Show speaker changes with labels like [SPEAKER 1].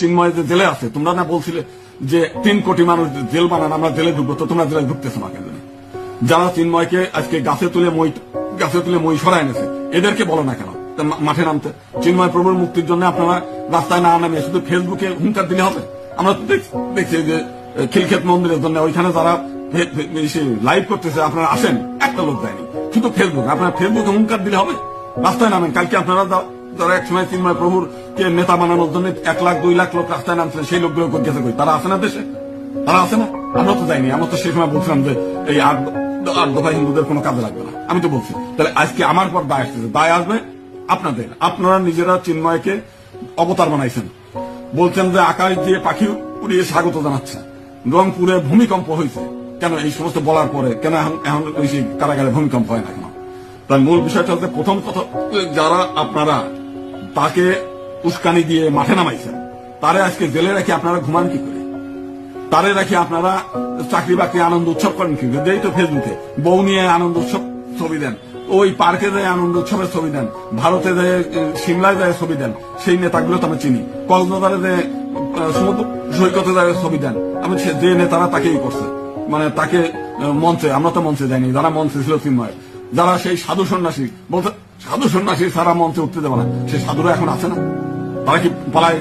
[SPEAKER 1] চিন্ময় জেলে আছে। তোমরা না বলছিলে যে তিন কোটি মানুষ জেল বানান, আমরা জেলে ঢুকবো, তো তোমরা জেলে ঢুকতেছো না কেন? যারা চিন্ময়কে আজকে গাছে তুলে মই, গাছে তুলে মই সরাই এনেছে, এদেরকে বলো না কেন? মাঠে নামতে। চিন্ময় প্রভুর মুক্তির জন্য আপনারা রাস্তায় না নামে শুধু ফেসবুকে হুঙ্কার দিলে হবে? আমরা দেখছি যে খিলক্ষেত মন্দিরের জন্য ওইখানে যারা লাইভ করতেছে, আপনারা আসেন, একটা লোক দেয়নি শুধু ফেসবুক আপনারা ফেসবুকে হুঙ্কার দিলে হবে? রাস্তায় নামেন, কালকে আপনারা যারা এক সময় চিন্ময় প্রভুর নেতা বানানোর জন্য এক লাখ, দুই লাখ লোক রাস্তায় নামছিলেন সেই লোকগুলো গেছে কই? তারা আছে না দেশে? তারা আছে না? আমরা তো যাইনি। আমরা তো সেই সময় বলছিলাম যে এই আট দফা হিন্দুদের কোনো কাজে লাগবে না। আমি তো বলছি, তাহলে আজকে আমার পর দায় আসতেছে। দায় আসবে আপনাদের। আপনারা নিজেরা চিন্ময়কে অবতার বানাইছেন। বলছেন যে আকাশ দিয়ে পাখি উড়িয়ে স্বাগত জানাচ্ছে। রংপুরে ভূমিকম্প হয়েছে। কেন এই সমস্ত বলার পরে? কেন এখন কারাগারে ভূমিকম্প হয় না কেন তার মূল বিষয়টা হচ্ছে প্রথম কথা, যারা আপনারা, তাকে উস্কানি দিয়ে মাঠে নামাইছেন। তারে আজকে জেলে রেখে আপনারা ঘুমান কি করে? তারে রেখে আপনারা চাকরি বাকরি আনন্দ উৎসব করেন কি করে? তো ফেসবুকে বউ নিয়ে আনন্দ উৎসব ছবি দেন, ওই পার্কে যায় আনন্দ উৎসবের ছবি দেন, ভারতে যায় সিমলায় যায় ছবি দেন, সেই নেতাগুলো তো আমি চিনি। কক্সবাজারে যে সমুদ্র সৈকতে যায় ছবি দেন। আমি যে নেতারা তাকেই করছে। মানে তাকে মঞ্চে, আমরা তো মঞ্চে যাইনি, যারা মঞ্চে ছিল চিন্ময় যারা সেই সাধু সন্ন্যাসী বলতে সাধু সন্ন্যাসী সারা মঞ্চে উঠতে দেবে না। সেই সাধুরা এখন আছে না? তারা কি পালায়